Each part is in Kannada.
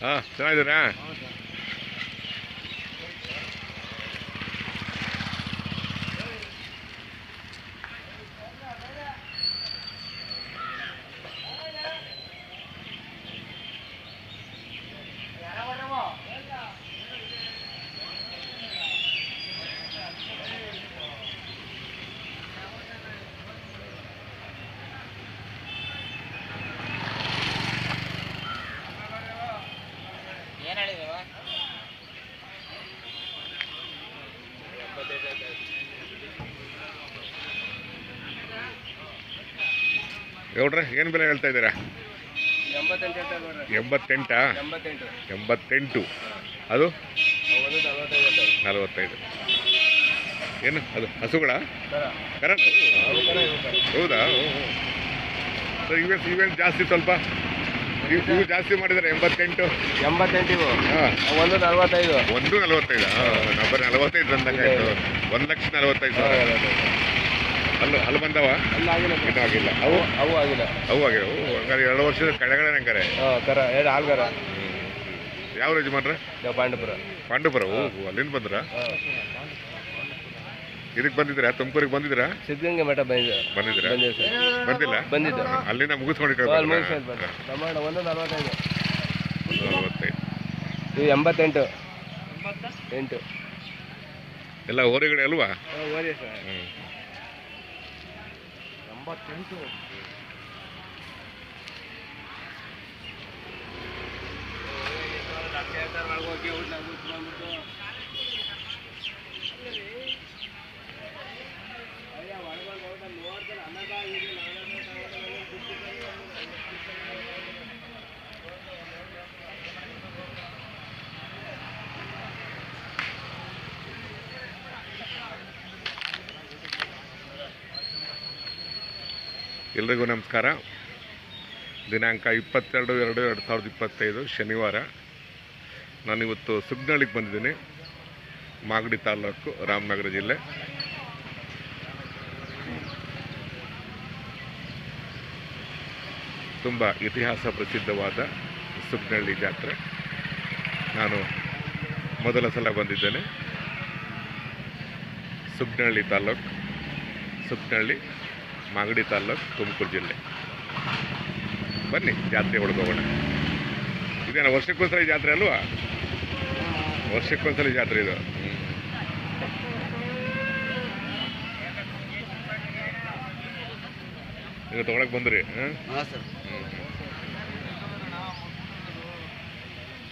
ಹಾಂ ಚೆನ್ನಾಗಿದ್ದೀರಾ ಏನು ಹೇಳಿದವ ಗೌಡ್ರೆ ಏನು ಬೆಲೆ ಹೇಳ್ತಾ ಇದ್ದೀರಾ? ಎಂಬತ್ತೆಂಟು ನೋಡ್ರಿ ಎಂಬತ್ತೆಂಟಾ? ಅದು? ನಲವತ್ತೈದು. ಏನು? ಅದು ಹಸುಗಳ? ಕರಣ ಹೌದಾ. ಸರ್ ಇವೇನು ಇವೇನು ಜಾಸ್ತಿ ಸ್ವಲ್ಪ? ಇವು ಜಾಸ್ತಿ ಮಾಡಿದ್ದಾರೆ ಎಂಬತ್ತೆಂಟು? ಎಂಬತ್ತೆಂಟು ಒಂದು ನಲವತ್ತೈದು. ಒಂದು ನಲವತ್ತೈದು. ಹಾಂ ನಂಬರ್ ನಲವತ್ತೈದು ಒಂದು ಲಕ್ಷ ನಲವತ್ತೈದು ಸಾವಿರ. ಅಲ್ಲ ಅಲ್ಲಿ ಬಂದವ? ಅಲ್ಲ ಆಗಿಲ್ಲ ಅವು? ಅವು ಆಗಿಲ್ಲ. ಅವು ಆಗಿಲ್ಲ ಅವು ಹಂಗಾರೆ ಎರಡು ವರ್ಷದ ಕೆಳಗಡೆ ಹಂಗಾರೆ ಹಾಂ ಕರ ಎರಡು ಆಲ್ಗರ ಯಾವ ಯಜಮಾನ್ರೆ? ನಾವು ಪಾಂಡಪುರ. ಪಾಂಡುಪುರ ಓ ಅಲ್ಲಿಂದ ಬಂದ್ರ? ಇದಕ್ಕೆ ಬಂದಿದ್ದೀರಾ? ತುಮಕೂರಿಗೆ ಬಂದಿದ್ದೀರಾ? ಸಿದ್ಧಗಂಗೆ ಮಠ ಬಂದಿದ್ದೆ ಬಂದಿದ್ದೀರಾ? ಬಂದಿದೆ ಸರ್. ಬಂದಿಲ್ಲ? ಬಂದಿದ್ದ ಅಲ್ಲಿಂದ ಮುಗಿಸ್ಕೊಂಡು ಟಮಾಟ ಒಂದು ನಲವತ್ತೈದು. ನಲವತ್ತೈದು. ಇವು ಎಂಬತ್ತೆಂಟು. ಎಂಟು. ಎಲ್ಲ ಹೋರಿಗಳೇ ಅಲ್ವಾ ಓರಿ ಸರ್. વાત કરી તો. રાખ્યા હતા બાળકો કેવું લાગુ તમારું તો ಎಲ್ರಿಗೂ ನಮಸ್ಕಾರ. ದಿನಾಂಕ ಇಪ್ಪತ್ತೆರಡು ಎರಡು ಎರಡು ಸಾವಿರದ ಇಪ್ಪತ್ತೈದು ಶನಿವಾರ. ನಾನಿವತ್ತು ಸುಗ್ನಳ್ಳಿಗೆ ಬಂದಿದ್ದೀನಿ, ಮಾಗಡಿ ತಾಲೂಕು ರಾಮನಗರ ಜಿಲ್ಲೆ. ತುಂಬ ಇತಿಹಾಸ ಪ್ರಸಿದ್ಧವಾದ ಸುಗ್ನಳ್ಳಿ ಜಾತ್ರೆ. ನಾನು ಮೊದಲ ಸಲ ಬಂದಿದ್ದೇನೆ. ಸುಗ್ನಳ್ಳಿ ತಾಲೂಕು ಸುಗ್ನಳ್ಳಿ ಮಾಗಡಿ ತಾಲೂಕು ತುಮಕೂರು ಜಿಲ್ಲೆ. ಬನ್ನಿ ಜಾತ್ರೆ ಒಳಗೆ ಇದೇನು ವರ್ಷಕ್ಕೊಂದ್ಸಲ ಜಾತ್ರೆ ಅಲ್ವಾ? ವರ್ಷಕ್ಕೊಂದ್ಸಲ ಜಾತ್ರೆ ಇದು. ಈಗ ತಗೊಳಕ್ ಬಂದ್ರಿ ಹಾಂ? ಹಾಂ ಸರ್.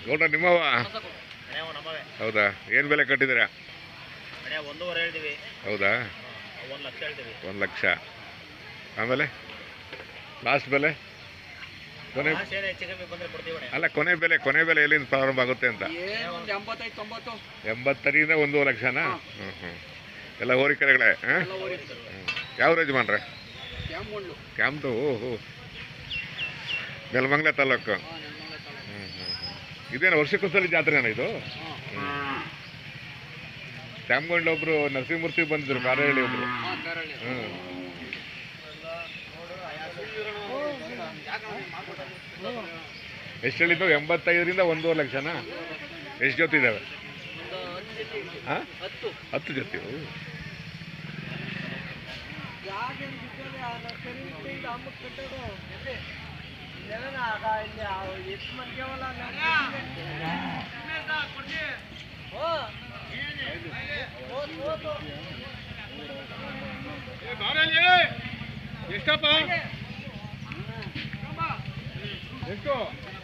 ಗೌಡ ನಿಮ್ಮವ ಹೌದಾ? ಏನು ಬೆಲೆ ಕಟ್ಟಿದ್ದೀರಾ? ಒಂದೂವರೆ ಹೇಳ್ತೀವಿ. ಹೌದಾ? ಒಂದ್ ಲಕ್ಷ ಹೇಳ್ತೀವಿ. ಒಂದು ಲಕ್ಷ. ಆಮೇಲೆ ಲಾಸ್ಟ್ ಬೆಲೆ? ಕೊನೆ ಅಲ್ಲ ಕೊನೆ ಬೆಲೆ ಕೊನೆ ಬೆಲೆ ಎಲ್ಲಿಂದ ಪ್ರಾರಂಭ ಆಗುತ್ತೆ ಅಂತ? ಎಂಬತ್ತರಿಂದ ಒಂದು ಲಕ್ಷನಾ? ಹ್ಞೂ ಹ್ಞೂ ಎಲ್ಲ ಹೋರಿಕೆರೆಗಳೇ ಹಾಂ? ಯಾವ ಯಜಮಾನ್ರೆ? ಕ್ಯಾಮ್ದು ಓ ಹೋ. ನೆಲಮಂಗ್ಲ ತಾಲೂಕು. ಹ್ಞೂ ಹ್ಞೂ ಹ್ಞೂ ಇದೇನು ವರ್ಷಕ್ಕೊಂದ್ಸಲಿ ಜಾತ್ರೆನ ಇದು? ತ್ಯಾಮ್ಗೊಂಡ್ಲ ಒಬ್ರು ನರಸಿಂಹಮೂರ್ತಿ ಬಂದಿದ್ರು ಕಾರಹಳ್ಳಿ ಒಬ್ರು. ಹ್ಞೂ ಎಷ್ಟು ಹೇಳಿದ್ದು? ಎಂಬತ್ತೈದರಿಂದ ಒಂದೂವರೆ ಲಕ್ಷನಾ? ಎಷ್ಟು ಜೊತೆ ಇದ್ದಾವೆ? ಹಾಂ? ಹತ್ತು ಜೊತೆ. ಓ. ಎಷ್ಟಪ್ಪ ಎಷ್ಟು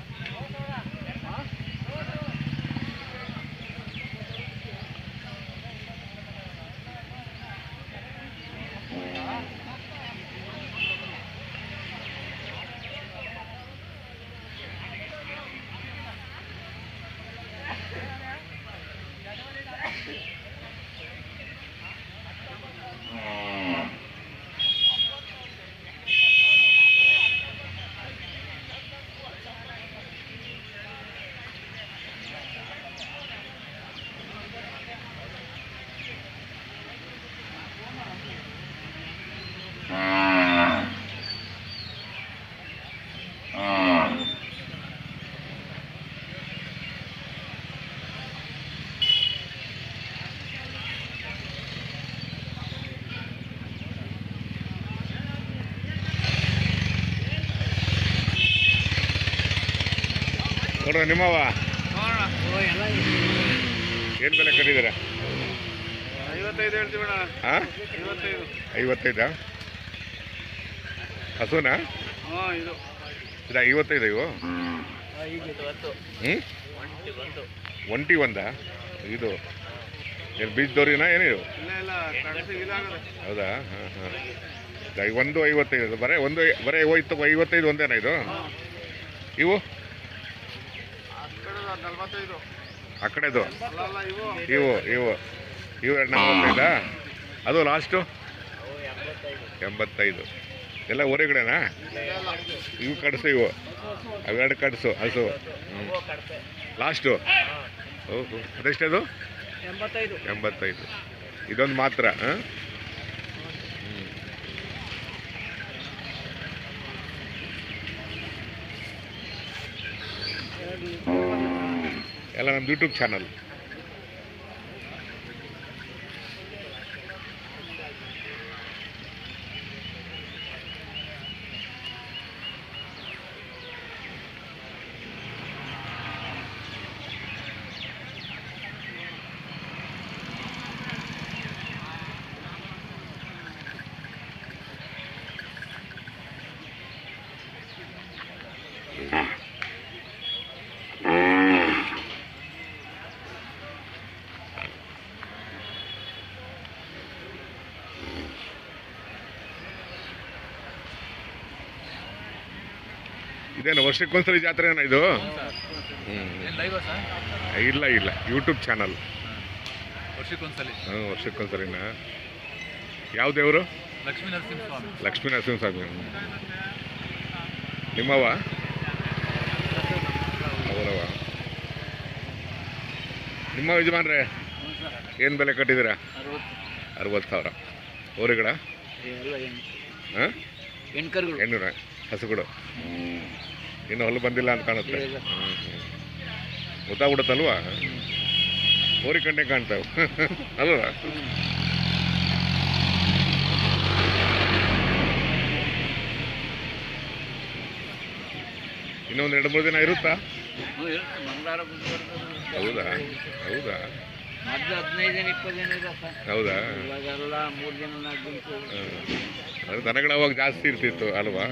ಗೌಡ್ರ ನಿಮ್ಮವ? ಏನು ಬೆಲೆ ಕಟ್ಟಿದ್ದೀರಾ? ಹಾಂ ಐವತ್ತೈದು. ಹಸುನಾ? ಇದು. ಐವತ್ತೈದು ಇವು? ಹ್ಞೂ ಒಂಟಿ ಒಂದಾ? ಇದು ಏನು ಬೀಜದವ್ರಿನ ಏನಿದು ಹೌದಾ? ಹಾಂ ಹಾಂ. ಒಂದು ಐವತ್ತೈದು ಬರೇ ಒಂದು ಬರೇ ಹೋಯ್ತು ಐವತ್ತೈದು ಒಂದೇನಾ ಇದು? ಇವು? ಆ ಕಡೆದು? ಇವು. ಇವು ಇವು. ಎರಡು ನಲ್ವತ್ತೈದಾ? ಅದು ಲಾಸ್ಟು? ಎಂಬತ್ತೈದು. ಎಲ್ಲ ಹೊರಗಡೆನಾ ಇವು ಕಡಸು ಇವು. ಅವೆರಡು ಕಡಸು ಹಸು. ಹ್ಞೂ ಲಾಸ್ಟು? ಓಹೋ ಅದೆಷ್ಟದು? ಅದು ಎಂಬತ್ತೈದು. ಇದೊಂದು ಮಾತ್ರ ಹಾಂ ಎಲ್ಲ ನಮ್ಮ ಯೂಟ್ಯೂಬ್ ಇದೇನು ವರ್ಷಕ್ಕೊಂದ್ಸರಿ ಜಾತ್ರೆನಾ ಇದು? ಹ್ಞೂ ಇಲ್ಲ ಇಲ್ಲ. ಯೂಟ್ಯೂಬ್ ಚಾನಲ್ ವರ್ಷಕ್ಕೊಂದ್ಸಲಿ. ಹ್ಞೂ ವರ್ಷಕ್ಕೊಂದ್ಸರಿನಾ? ಯಾವ ದೇವರು? ಲಕ್ಷ್ಮೀ ನರಸಿಂಹಸ್ವಾಮಿ. ಲಕ್ಷ್ಮೀ ನರಸಿಂಹಸ್ವಾಮಿ. ನಿಮ್ಮವ ಅವರವ ನಿಮ್ಮ ಯಜಮಾನ್ರೆ ಏನು ಬೆಲೆ ಕಟ್ಟಿದ್ದೀರಾ? ಅರವತ್ತು ಸಾವಿರ. ಎಲ್ಲ ಹಾಂ? ಎಣ್ಣೂರ ಹಸುಗಳು ಇನ್ನು ಹೊಲ ಬಂದಿಲ್ಲ ಅಂತ ಕಾಣುತ್ತೆ. ಗೊತ್ತಾಗ್ಬಿಡುತ್ತಲ್ವಾ? ಹೋರಿ ಕಂಡೆ ಕಾಣ್ತಾವೆ. ಅಲ್ವಾ? ಇನ್ನೊಂದು ಎರಡು ಮೂರು ದಿನ ಇರುತ್ತಾ? ಹೌದಾ? ಹೌದಾ? ಮೊದಲು ಹದಿನೈದು ದಿನ ಇಪ್ಪತ್ತು ದಿನ ಇರಪ್ಪ ಹೌದಾ? ಇವಾಗೆಲ್ಲ ಮೂರು ದಿನ ನಾಲ್ಕು ದಿನ. ಹ್ಮ್. ಅದು ದನಗಳು ಅವಾಗ ಜಾಸ್ತಿ ಇರ್ತಿತ್ತು ಅಲ್ವಾ?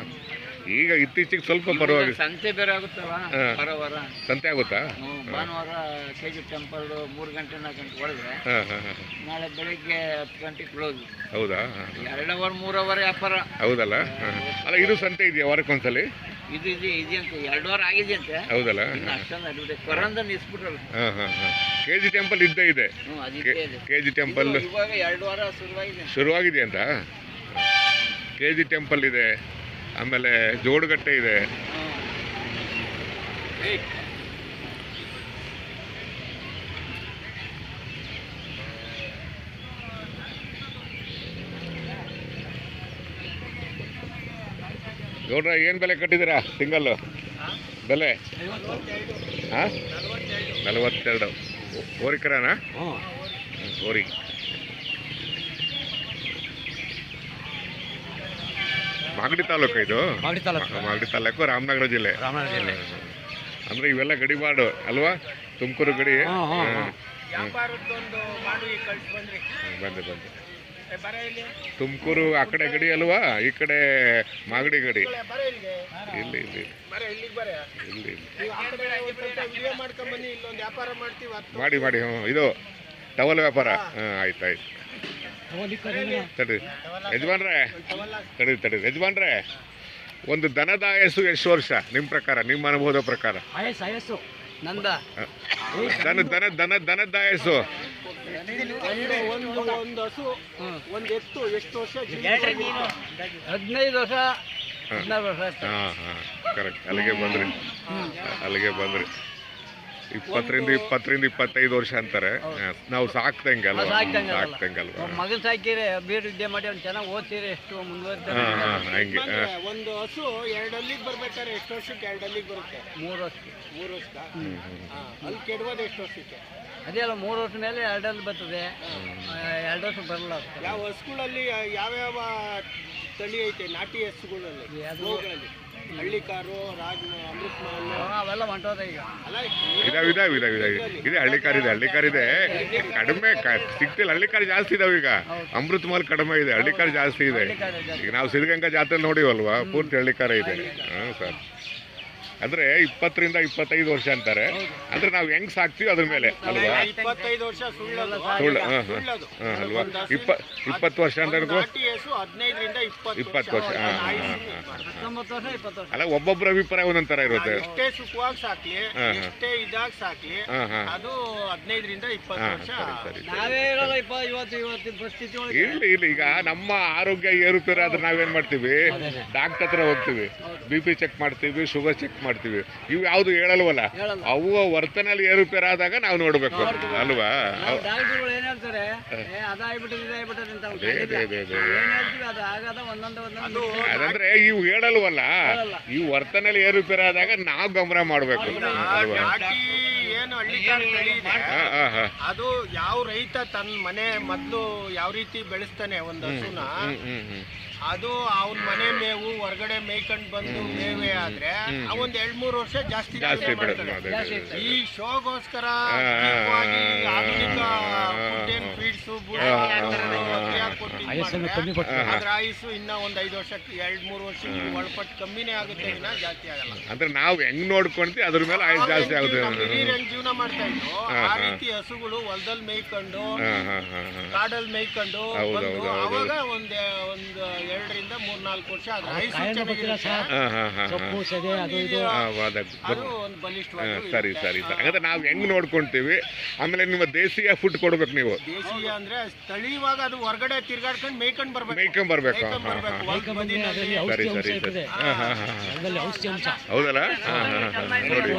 ಈಗ ಇತ್ತೀಚೆಗೆ ಸ್ವಲ್ಪ ಪರವಾಗಿ ಸಂತೆ ಬೇರೆ ಆಗುತ್ತಲ್ಲ. ಬರೋವಾರ ಸಂತೆ ಆಗುತ್ತಾ? ಭಾನುವಾರ ಕೆ ಜಿ ಟೆಂಪಲ್ ಮೂರು ಗಂಟೆ ನಾಲ್ಕು ಗಂಟೆ ಹಾಂ ನಾಳೆ ಬೆಳಿಗ್ಗೆ ಹತ್ತು ಗಂಟೆ ಕ್ಲೋಸ್ ಹೌದಾ? ಎರಡು ಅವರ್ ಮೂರು ಅವರ್ ವ್ಯಾಪಾರ ಹೌದಲ್ಲ? ಅಲ್ಲ ಇದು ಸಂತೆ ಇದೆಯಾ ವಾರಕ್ಕೊಂದ್ಸಲಿ? ಇದು ಇದೆ ಅಂತ ಎರಡು ವಾರ ಆಗಿದೆ ಅಂತೆ. ಹೌದಲ್ಲ? ಅಷ್ಟೊಂದು ಅಡ್ಬಿಟ್ಟೆ ಕೊರಂದ ನಿಲ್ಸ್ಬಿಟ್ರಲ್ಲ ಹಾಂ ಹಾಂ ಹಾಂ. ಕೆ ಜಿ ಟೆಂಪಲ್ ಇದ್ದೇ ಇದೆ. ಕೆ ಜಿ ಟೆಂಪಲ್ ಇದು ಇವಾಗ ಎರಡು ವಾರ ಶುರುವಾಗಿದೆ. ಶುರುವಾಗಿದೆ ಅಂತ? ಕೆ ಜಿ ಟೆಂಪಲ್ ಇದೆ. ಆಮೇಲೆ ಜೋಡುಗಟ್ಟೆ ಇದೆ. ನೋಡ್ರ ಏನು ಬೆಲೆ ಕಟ್ಟಿದ್ದೀರಾ ಸಿಂಗಲ್ಲು ಬೆಲೆ? ಹಾಂ? ನಲವತ್ತೆರಡು. ಓರಿಕರನಾ ಓರಿ ಮಾಗಡಿ ತಾಲೂಕು ಇದು? ಮಾಗಡಿ ತಾಲೂಕು. ಮಾಗಡಿ ತಾಲೂಕು ರಾಮನಗರ ಜಿಲ್ಲೆ. ರಾಮನಗರ ಜಿಲ್ಲೆ. ಅಂದ್ರೆ ಇವೆಲ್ಲ ಗಡಿಬಾಡು ಅಲ್ವಾ? ತುಮಕೂರು ಗಡಿ. ಬಂದೆ ಬಂದೆ. ಬರ ಇಲ್ಲಿ? ತುಮಕೂರು ಆ ಕಡೆ ಗಡಿ ಅಲ್ವಾ? ಈ ಕಡೆ ಮಾಗಡಿ ಗಡಿ. ಇಲ್ಲಿ ಇಲ್ಲಿ ಬರ ಇಲ್ಲಿಗೆ ಬರ? ಇಲ್ಲಿ ಮಾಡಿ ಮಾಡಿ ಹ್ಞೂ ಇದು ಟವಲ್ ವ್ಯಾಪಾರ. ಹಾಂ. ಆಯ್ತು ಆಯ್ತು. ತಡಿ. ಯಜಮಾನ್ರೆ. ತಡಿ ತಡಿ. ಯಜಮಾನ್ರೆ ಒಂದು ದನದ ಆಯಸ್ಸು ಎಷ್ಟು ವರ್ಷ? ನಿಮ್ಮ ಪ್ರಕಾರ ನಿಮ್ಮ ಅನುಭವದ ಪ್ರಕಾರ? ನಂದ. ದನ ದನ ದನ ದನದ ಆಯಸ್ಸು. ಒಂದು ಒಂದು ಹಸು ಒಂದು ಎತ್ತು ಎಷ್ಟು ವರ್ಷ? ಹದಿನೈದು ವರ್ಷ ಹಾಂ. ಹಾಂ ಕರೆಕ್ಟ್ ಅಲ್ಲಿಗೆ ಬಂದ್ರಿ. ಅಲ್ಲಿಗೆ ಬಂದ್ರಿ. ಇಪ್ಪತ್ತರಿಂದ ಇಪ್ಪತ್ತರಿಂದ ಇಪ್ಪತ್ತೈದು ವರ್ಷ ಅಂತಾರೆ. ನಾವು ಸಾಕ್ದಂಗೆ ಅಲ್ವಾ? ಸಾಕ್ದಂಗೆ ಅಲ್ಲ. ಸಾಕ್ದಂಗೆ ಅಲ್ವಾ? ಮಗನ್ ಸಾಕಿರಿ ಬೀರ್ ವಿದ್ಯೆ ಮಾಡಿ ಅವ್ನು ಚೆನ್ನಾಗಿ ಓದ್ತೀರಿ ಎಷ್ಟು ಹಂಗೆ ಒಂದು ಹಸು ಎರಡು ಅಲ್ಲಿಗೆ ಬರ್ಬೇಕಾದ್ರೆ ಎಷ್ಟು ವರ್ಷಕ್ಕೆ ಎರಡು ಅಲ್ಲಿಗೆ ಬರುತ್ತೆ? ಮೂರು ವರ್ಷ ಮೂರು ವರ್ಷ. ಅಲ್ಲಿ ಕೆಡುವುದು ಎಷ್ಟು ವರ್ಷಕ್ಕೆ? ಅದೇ ಅಲ್ಲ ಮೂರು ವರ್ಷ ಮೇಲೆ ಎರಡಲ್ಲಿ ಬರ್ತದೆ. ಎರಡು ವರ್ಷ ಬರಲ್ಲ. ಯಾವ ಹಸುಗಳಲ್ಲಿ ಯಾವ್ಯಾವ ತಳಿ ಐತೆ ನಾಟಿ ಹಸುಗಳಲ್ಲಿ ಗೋಗಳಲ್ಲಿ. ಹಳ್ಳಿ ಕಾರು ರಾಜ ಅಮೃತ್ ಮಹಲ್. ಅವೆಲ್ಲ ಹೊಂಟೋದೆ ಈಗ. ಅಲ್ಲ ಇದಾವೆ ಇದಾವೆ ಇದಾವೆ ಇದಾವೆ ಇದೆ ಹಳ್ಳಿ ಕಾರ್ ಇದೆ ಹಳ್ಳಿ ಕಾರ್ ಇದೆ. ಕಡಿಮೆ ಕ- ಸಿಗ್ತಿಲ್ಲ ಹಳ್ಳಿ ಕಾರ್ ಜಾಸ್ತಿ ಇದಾವೆ ಈಗ. ಅಮೃತ್ ಮಾಲ್ ಕಡಿಮೆ ಇದೆ ಹಳ್ಳಿ ಕಾರ್ ಜಾಸ್ತಿ ಇದೆ. ಈಗ ನಾವು ಸಿದ್ಧಗಂಗಾ ಜಾತ್ರೆ ನೋಡಿವಲ್ವಾ? ಪೂರ್ತಿ ಹಳ್ಳಿ ಕಾರ ಇದೆ. ಹಾಂ ಸರ್. ಅಂದ್ರೆ ಇಪ್ಪತ್ತರಿಂದ ಇಪ್ಪತ್ತೈದು ವರ್ಷ ಅಂತಾರೆ. ಅಂದ್ರೆ ನಾವು ಹೆಂಗ್ ಸಾಕ್ತಿವಿ ಅದ್ರ ಮೇಲೆ ಅಲ್ವಾ? ಸುಳ್ಳು ಅಲ್ವಾ? ಇಪ್ಪ ಇಪ್ಪತ್ತು ವರ್ಷ ಅಂದ್ರೆ ಇಪ್ಪತ್ತು ವರ್ಷ. ಅಲ್ಲ ಒಬ್ಬೊಬ್ಬರ ಅಭಿಪ್ರಾಯ ತರ ಇರುತ್ತೆ. ಇಲ್ಲಿ ಇಲ್ಲಿ ಈಗ ನಮ್ಮ ಆರೋಗ್ಯ ಏರುಪೇರಾದ್ರೆ ನಾವೇನ್ ಮಾಡ್ತೀವಿ? ಡಾಕ್ಟರ್ ಹತ್ರ ಹೋಗ್ತೀವಿ. ಬಿ ಪಿ ಚೆಕ್ ಮಾಡ್ತೀವಿ ಶುಗರ್ ಚೆಕ್ ಮಾಡ್ತೀವಿ. ಇವು ಯಾವುದು ಹೇಳಲ್ವಲ್ಲ. ಅವು ವರ್ತನೆಯಲ್ಲಿ ಏರುಪೇರಾದಾಗ ನಾವು ನೋಡ್ಬೇಕು ಅಲ್ವಾ? ಅದಂದ್ರೆ ಇವು ಹೇಳಲ್ವಲ್ಲ? ಇವು ಈ ವರ್ತನೆಯಲ್ಲಿ ಏರುಪೇರು ಆದಾಗ ನಾವು ಗಮನ ಮಾಡ್ಬೇಕು. ಅಲ್ವಾ ಏನು ಹಳ್ಳಿಕಾರ್ ತಳಿ ಇದೆ ಅದು ಯಾವ ರೈತ ತನ್ನ ಮನೆ ಮೊದ್ಲು ಯಾವ ರೀತಿ ಬೆಳೆಸ್ತಾನೆ ಒಂದು ಹಸುನ ಅದು ಅವನ ಮನೆ ಮೇವು ಹೊರಗಡೆ ಮೇಯ್ಕೊಂಡು ಬಂದು ಮೇವೆ ಆದ್ರೆ ಅವೊಂದ್ ಎರಡ್ ಮೂರು ವರ್ಷ ಜಾಸ್ತಿ. ಈ ಶೋಗೋಸ್ಕರ ಆಧುನಿಕ ಫುಡ್ ಏನ್ ಫೀಡ್ಸು ಅದ್ರ ಇನ್ನ ಒಂದ್ ಐದು ವರ್ಷಕ್ಕೆ ಎರಡ್ ಮೂರು ವರ್ಷಕ್ಕೆ ಒಳಪಟ್ಟು ಕಮ್ಮಿನೇ ಆಗುತ್ತೆ ಜಾಸ್ತಿ ಆಗಲ್ಲ. ಅಂದ್ರೆ ನಾವು ಹೆಂಗ್ ನೋಡ್ಕೊಂತೀವಿ ಅದ್ರ ಮೇಲೆ ಆಯುಷ್ ಜಾಸ್ತಿ ಆಗುತ್ತೆ. ಜೀವನ ಮಾಡ್ತಾ ಆ ರೀತಿ ಹಸುಗಳು ಹೊಲದಲ್ಲಿ ಮೇಯ್ಕೊಂಡು ಹಾ ಹಾ ಹಾ ಹಾ. ಕಾಡಲ್ಲಿ ಮೇಯ್ಕೊಂಡು ಹೌದು, ಬಂದು ಹೌದು, ಹೌದು. ಅವಾಗ ಒಂದ್ ಒಂದ್ ಎರಡರಿಂದ ಮೂರ್ ನಾಲ್ಕು ವರ್ಷ ಅದ್ರ ಆಯುಸ್ಸು ಚೆನ್ನಾಗಿರುತ್ತೆ. ಹಾ ಹಾ ಹಾ. ಹಾ ಅದು ಇದು ಹಾ, ವಾದ ಅದು ಒಂದು ಹಾ, ಬಲಿಷ್ಠವಾಗಿ ಸರಿ ಸರಿ ಸರಿ. ಹಾಗಾದ್ರೆ ನಾವು ಹೆಂಗ್ ನೋಡ್ಕೊಂತೀವಿ? ಆಮೇಲೆ ನಿಮ್ಮ ದೇಶೀಯ ಫುಡ್ ಕೊಡ್ಬೇಕು ನೀವು. ದೇಶೀಯ ಅಂದ್ರೆ ಸ್ಥಳೀಯವಾಗ ಅದು ಹೊರಗಡೆ ತಿರ್ಗಾಡ್ಕೊಂಡು ಮೇಯ್ಕೊಂಡ್ ಬರ್ಬೇಕು. ಮೇಯ್ಕೊಂಡ್ ಬರ್ಬೇಕು? ಮೇಯ್ಕೊಂಡ್ ಬದಿನಲ್ಲಿ. ಸರಿ ಸರಿ. ಸರಿ ಹಾ ಹಾ ಹಾ. ಹಾ. ಹೌದಲ್ಲ? ಹಾ ಹಾ ಹಾ ನೋಡಿ.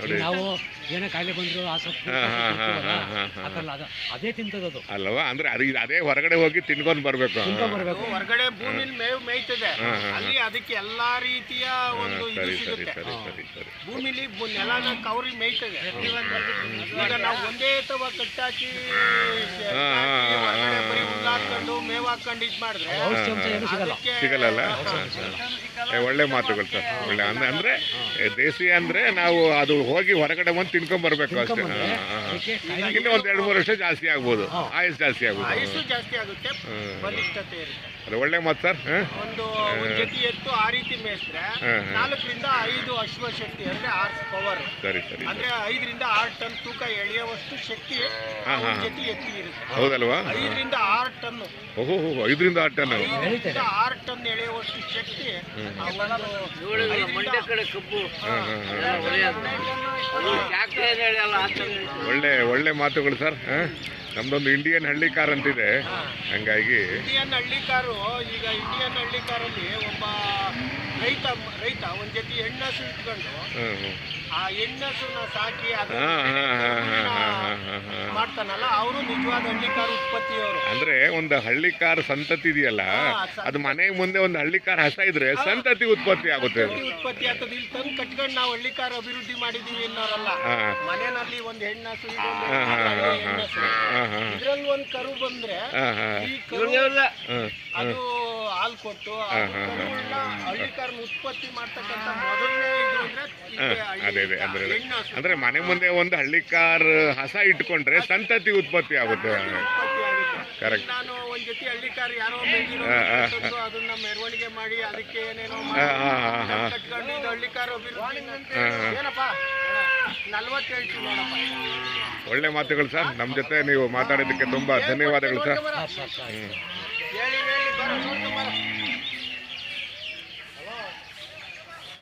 ನೋಡಿ. ನಾವು ಏನೇ ಕಾಯಿಲೆ ಬಂದ್ರು ಆ ಸೊಪ್ಪು ಹಾ, ಹಾ, ಹಾ, ಹಾ, ಹಾ, ಹಾ. ಅದಲ್ಲ ಅದು ಅದೇ ತಿಂತದದು ಅಲ್ವಾ ಅಂದ್ರೆ ಅದು ಇದು ಅದೇ ಹೊರಗಡೆ ಹೋಗಿ ತಿನ್ಕೊಂಡು ಬರ್ಬೇಕು. ಹಾ. ಬರಬೇಕು. ಅದು ಹೊರಗಡೆ ಭೂಮಿಲಿ ಮೇವು ಮೇಯ್ತದೆ. ಹಾ, ಹಾ, ಹಾ. ಅಲ್ಲಿ ಅದಕ್ಕೆ ಎಲ್ಲಾ ರೀತಿಯ ಒಂದು ಇದು ಸರಿ ಸರಿ ಸಿಗುತ್ತೆ. ಸರಿ ಸರಿ ಸರಿ. ಭೂಮಿಲಿ ಬು- ನೆಲನ ಕವರಿ ಮೇಯ್ತದೆ. ಈಗ ನಾವು ಒಂದೇ ತವ ಕಟ್ಟಾಕಿ ಹಾಂ ಹಾ, ಹೊರಗಡೆ ಹಾ, ಬರೀ ಹುಲ್ಲು ಹಾಕೊಂಡು ಮೇವು ಹಾಕೊಂಡು ಇದ್ ಮಾಡಿದ್ರೆ ಸಿಗಲ್ಲ. ಸಿಗಲ್ಲ. ಒಳ್ಳೆ ಮಾತುಗಳು ಸರ್. ಒಳ್ಳೆ ಅಂದ್ರೆ ಅಂದ್ರೆ ದೇಸಿ ಅಂದ್ರೆ ನಾವು ಅದು ಹೋಗಿ ಹೊರಗಡೆ ಬಂದು ತಿನ್ಕೊಂಡ್ ಬರ್ಬೇಕು ಅಷ್ಟೇ. ಇನ್ನು ಒಂದ್ ಎರಡು ಮೂರು ವರ್ಷ ಜಾಸ್ತಿ ಆಗ್ಬೋದು. ಆಯಸ್ ಜಾಸ್ತಿ ಆಗ್ಬೋದು. ಜಾಸ್ತಿ ಆಗುತ್ತೆ. ಬಲಿಷ್ಠತೆ ಇರುತ್ತೆ. ಅದು ಒಳ್ಳೆ ಮಾತು ಸರ್ ಹಾ? ಒಂದು ಒಂದ್ ಜೊತೆ ಎತ್ತು ಆ ರೀತಿ ಮೇಯಿಸಿದ್ರೆ. ನಾಲ್ಕರಿಂದ ಐದು ಅಶ್ವಶಕ್ತಿ ಅಂದ್ರೆ ಆರ್ಸ್ ಪವರ್. ಸರಿ ಸರಿ ಅಂದ್ರೆ ಐದರಿಂದ ಆರು ಟನ್ ತೂಕ ಎಳೆಯುವಷ್ಟು ಶಕ್ತಿ ಆ ಒಂದ್. ಜೊತೆ ಎತ್ತಿ ಇರುತ್ತೆ. ಹೌದಲ್ವಾ? ಐದರಿಂದ ಆರು ಟನ್ ಓಹೋ ಐದರಿಂದ ಆರು ಟನ್ ಐದರಿಂದ ಆರು ಟನ್ ಎಳೆಯುವಷ್ಟು ಶಕ್ತಿ ಮಂಡ್ಯ ಕಡೆ ಕಬ್ಬು ಒಳ್ಳೆ ಒಳ್ಳೆ ಮಾತುಗಳು ಸರ್ ಹಾ? ನಮ್ದೊಂದು ಇಂಡಿಯನ್ ಹಳ್ಳಿ ಕಾರ್ ಅಂತಿದೆ ಹಂಗಾಗಿ ಇಂಡಿಯನ್ ಹಳ್ಳಿ ಕಾರು ಈಗ ಇಂಡಿಯನ್ ಹಳ್ಳಿ ಕಾರಲ್ಲಿ ಒಬ್ಬ ರೈತ ರೈತ ಒಂದ್ ಜೊತೆ ಹೆಣ್ಣಸು ಇಟ್ಕೊಂಡು. ಆ ಹೆಣ್ಣಸು ಸಾಕಿ ಮಾಡ್ತಾನಲ್ಲ ಅವರು ನಿಜವಾದ ಹಳ್ಳಿಕಾರ ಉತ್ಪತ್ತಿಯವರು. ಅಂದ್ರೆ ಒಂದು ಹಳ್ಳಿ ಕಾರ್ ಸಂತತಿ ಇದೆಯಲ್ಲ ಅದು ಮನೆ ಮುಂದೆ ಒಂದು ಹಳ್ಳಿ ಕಾರ್ ಹಸ ಇದ್ರೆ ಸಂತತಿ ಉತ್ಪತ್ತಿ ಆಗುತ್ತೆ. ಉತ್ಪತ್ತಿ ಆಗ್ತದೆ. ಇಲ್ಲಿ ತಂದು ಕಟ್ಕೊಂಡು ನಾವು ಹಳ್ಳಿ ಕಾರ್ ಅಭಿವೃದ್ಧಿ ಮಾಡಿದೀವಿ ಅನ್ನೋರಲ್ಲ. ಮನೆಯಲ್ಲಿ ಒಂದು ಹೆಣ್ಣಸು ಇದ್ರಲ್ಲಿ ಒಂದ್ ಕರು ಬಂದ್ರೆ ಈ ಕರು ಅದು ಹಾಲು ಕೊಟ್ಟು ಆ ಹಾ, ಹಾ, ಕರುಗಳನ್ನ ಹಳ್ಳಿ ಕಾರನ್ನ ಉತ್ಪತ್ತಿ ಮಾಡ್ತಕ್ಕಂಥ ಮೊದಲನೇ ಇದು ಅಂದ್ರೆ ಅದೇ ಅದೇ ಅಂದ್ರೆ ಅಂದ್ರೆ ಮನೆ ಮುಂದೆ ಒಂದು ಹಳ್ಳಿ ಕಾರ್ ಹಸ ಇಟ್ಕೊಂಡ್ರೆ ಸಂತತಿ ಉತ್ಪತ್ತಿ ಆಗುತ್ತೆ? ಕರೆಕ್ಟ್ ನಾನು ಒಂದ್ ಜೊತೆ ಹಳ್ಳಿ ಕಾರ್ ಯಾರೋ ಅದನ್ನ ಮೆರವಣಿಗೆ ಮಾಡಿ ಅದಕ್ಕೆ ಏನೇನೋ ಕಟ್ಕೊಂಡು ಇದು ಹಳ್ಳಿ ಕಾರ್. ಏನಪ್ಪ? ಒಳ್ಳೆ ಮಾತುಗಳು ಸರ್. ನಮ್ಮ ಜೊತೆ ನೀವು ಮಾತಾಡೋದಕ್ಕೆ ತುಂಬಾ ಧನ್ಯವಾದಗಳು ಸರ್. ಹೇಳಿ